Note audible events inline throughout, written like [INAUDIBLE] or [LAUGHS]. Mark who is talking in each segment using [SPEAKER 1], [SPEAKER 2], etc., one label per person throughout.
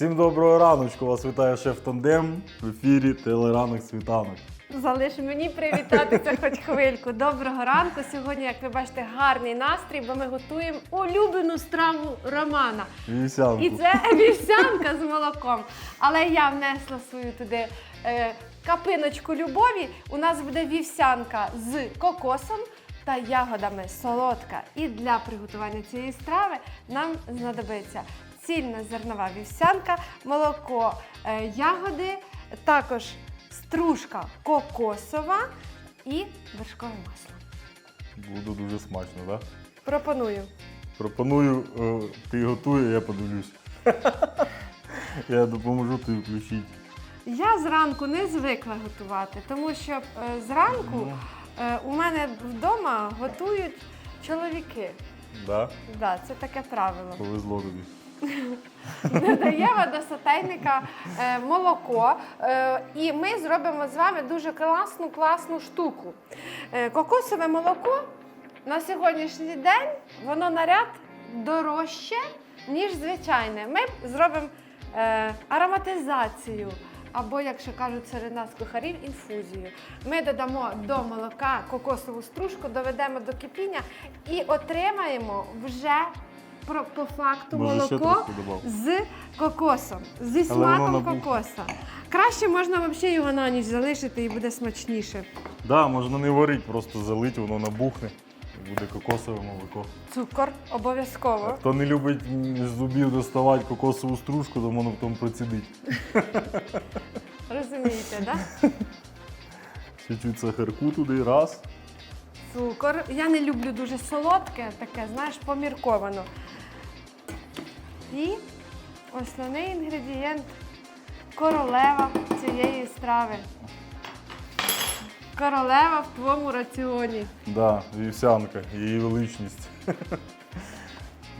[SPEAKER 1] Всім доброго раночку! Вас вітає шеф Тандем в ефірі Телеранок світанок.
[SPEAKER 2] Залиш мені привітатися хоч хвильку. Доброго ранку. Сьогодні, як ви бачите, гарний настрій, бо ми готуємо улюблену страву Романа.
[SPEAKER 1] Вівсянку.
[SPEAKER 2] І це вівсянка з молоком. Але я внесла свою туди е, капиночку любові. У нас буде вівсянка з кокосом та ягодами солодка. І для приготування цієї страви нам знадобиться цільна зернова вівсянка, молоко, е, ягоди, також стружка кокосова і вершкове масло.
[SPEAKER 1] Буде дуже смачно, так? Да?
[SPEAKER 2] Пропоную.
[SPEAKER 1] Пропоную, е, ти готує, я подивлюсь. [LAUGHS] я допоможу тобі включити.
[SPEAKER 2] Я зранку не звикла готувати, тому що е, зранку е, у мене вдома готують чоловіки.
[SPEAKER 1] Да?
[SPEAKER 2] Да, це таке правило.
[SPEAKER 1] Повезло тобі. [LAUGHS]
[SPEAKER 2] Додаємо до сотейника е, молоко, е, і ми зробимо з вами дуже класну класну штуку. Е, кокосове молоко на сьогоднішній день воно на ряд дорожче, ніж звичайне. Ми зробимо е, ароматизацію. Або, якщо кажуть серед нас кухарів, інфузію. Ми додамо до молока кокосову стружку, доведемо до кипіння і отримаємо вже про- по факту
[SPEAKER 1] Може, ще
[SPEAKER 2] молоко з кокосом, зі
[SPEAKER 1] Але воно
[SPEAKER 2] смаком кокоса. Краще можна взагалі його на ніч залишити і буде смачніше.
[SPEAKER 1] Да, можна не варити, просто залить, воно набухне. Буде кокосове молоко.
[SPEAKER 2] Цукор обов'язково.
[SPEAKER 1] Хто не любить з зубів доставати кокосову стружку, то воно потім процідить.
[SPEAKER 2] Розумієте, так?
[SPEAKER 1] Чуть-чуть сахарку туди, раз.
[SPEAKER 2] Цукор. Я не люблю дуже солодке, таке, знаєш, помірковано. І основний інгредієнт королева цієї страви. Королева в твоєму раціоні.
[SPEAKER 1] Да, вівсянка, її величність. [LAUGHS]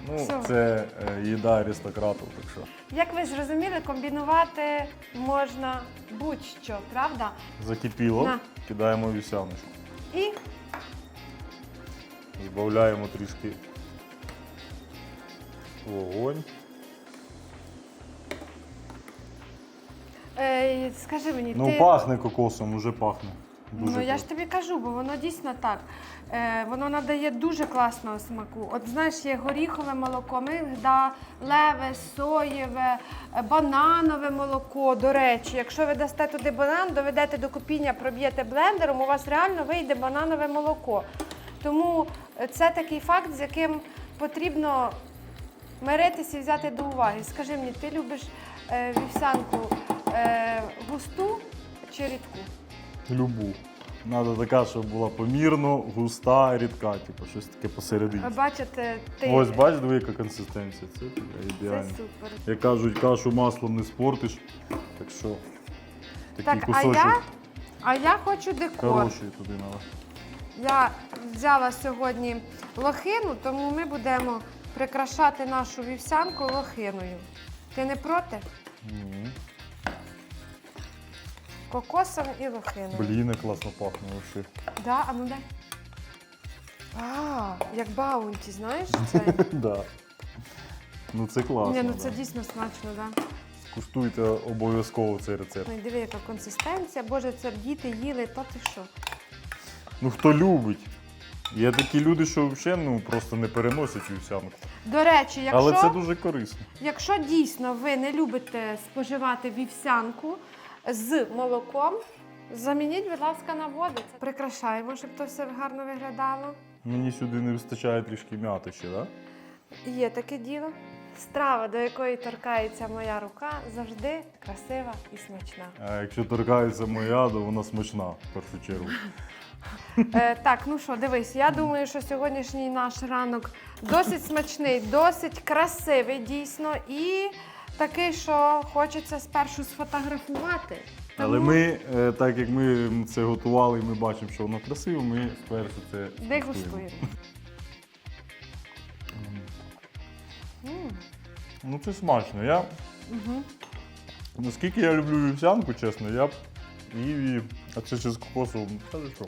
[SPEAKER 1] ну,
[SPEAKER 2] Все.
[SPEAKER 1] це е, їда аристократів, так що.
[SPEAKER 2] Як ви зрозуміли, комбінувати можна будь-що, правда?
[SPEAKER 1] Закипіло,
[SPEAKER 2] На.
[SPEAKER 1] кидаємо вівсяночку.
[SPEAKER 2] І
[SPEAKER 1] Збавляємо трішки вогонь.
[SPEAKER 2] е, скажи мені,
[SPEAKER 1] Ну,
[SPEAKER 2] ти.
[SPEAKER 1] пахне кокосом, уже пахне. Дуже
[SPEAKER 2] Ну я ж тобі кажу, бо воно дійсно так. Е, воно надає дуже класного смаку. От знаєш, є горіхове молоко, мигдалеве, соєве, е, бананове молоко. До речі, якщо ви дасте туди банан, доведете до кипіння, проб'єте блендером, у вас реально вийде бананове молоко. Тому е, це такий факт, з яким потрібно миритися і взяти до уваги. Скажи мені, ти любиш е, вівсянку е, густу чи рідку?
[SPEAKER 1] Любу. Надо така, щоб була помірно, густа, рідка, типу, щось таке посередині.
[SPEAKER 2] Бачите, ти
[SPEAKER 1] Ось бач, диви, яка консистенція. Це така
[SPEAKER 2] це супер.
[SPEAKER 1] Як кажуть, кашу маслом не спортиш. Так що такий
[SPEAKER 2] Так, а
[SPEAKER 1] кусочок
[SPEAKER 2] я, а я хочу декор.
[SPEAKER 1] хороший туди треба.
[SPEAKER 2] Я взяла сьогодні лохину, тому ми будемо прикрашати нашу вівсянку лохиною. Ти не проти?
[SPEAKER 1] Ні.
[SPEAKER 2] Кокосом і лохиною.
[SPEAKER 1] Блін, класно пахне вообще.
[SPEAKER 2] Да, а ну дай. А, як баунті, знаєш? [LAUGHS] Це?
[SPEAKER 1] да. Ну це класно.
[SPEAKER 2] Ні, ну
[SPEAKER 1] да.
[SPEAKER 2] це дійсно смачно, да.
[SPEAKER 1] Куштуйте обов'язково цей рецепт.
[SPEAKER 2] І диви, яка консистенція. Боже, це діти їли, то ти що?
[SPEAKER 1] Ну хто любить. Є такі люди, що взагалі ну, просто не переносять вівсянку.
[SPEAKER 2] До речі, якщо...
[SPEAKER 1] Але це дуже корисно.
[SPEAKER 2] Якщо дійсно ви не любите споживати вівсянку з молоком, замініть, будь ласка, на воду. Прикрашаємо, щоб то все гарно виглядало.
[SPEAKER 1] Мені сюди не вистачає трішки м'яти ще, так? Да?
[SPEAKER 2] Є таке діло. Страва, до якої торкається моя рука, завжди красива і смачна.
[SPEAKER 1] А якщо торкається моя, то вона смачна в першу чергу. [LAUGHS]
[SPEAKER 2] Е, так, ну що, дивись, я думаю, що сьогоднішній наш ранок досить смачний, досить красивий дійсно і такий, що хочеться спершу сфотографувати.
[SPEAKER 1] Але ми, е, так як ми це готували і ми бачимо, що воно красиво, ми спершу це
[SPEAKER 2] Дегустуємо. М,
[SPEAKER 1] Ну це смачно. Я,
[SPEAKER 2] мгм.
[SPEAKER 1] наскільки я люблю вівсянку, чесно, я б її, а це ще з кокосовим. Та ви що?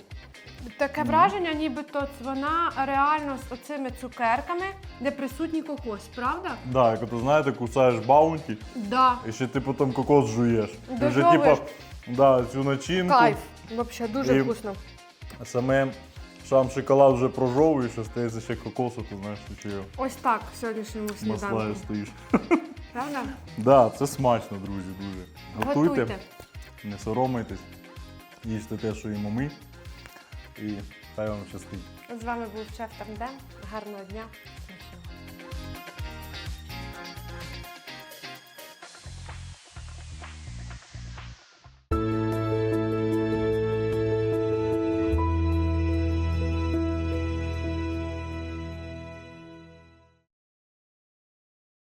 [SPEAKER 2] Таке враження, нібито вона реально з оцими цукерками, де присутній кокос, правда?
[SPEAKER 1] Да, як ти знаєте, кусаєш баунті,
[SPEAKER 2] Да.
[SPEAKER 1] і ще ти потім кокос жуєш. Ти вже
[SPEAKER 2] Дожовуєш.
[SPEAKER 1] типа, да, цю начинку,
[SPEAKER 2] Кайф. Взагалі дуже
[SPEAKER 1] І-
[SPEAKER 2] вкусно.
[SPEAKER 1] саме сам шоколад вже прожовуєш, а стається ще кокосу, то знаєш, ти ще
[SPEAKER 2] Ось так в сьогоднішньому сніданку.
[SPEAKER 1] маслає стоїш.
[SPEAKER 2] Правда?
[SPEAKER 1] Да, це смачно, друзі, дуже. Готуйте. Не соромитись, їсти те, що їмо ми. І хай вам щастить.
[SPEAKER 2] З вами був шеф Тандем. Гарного дня.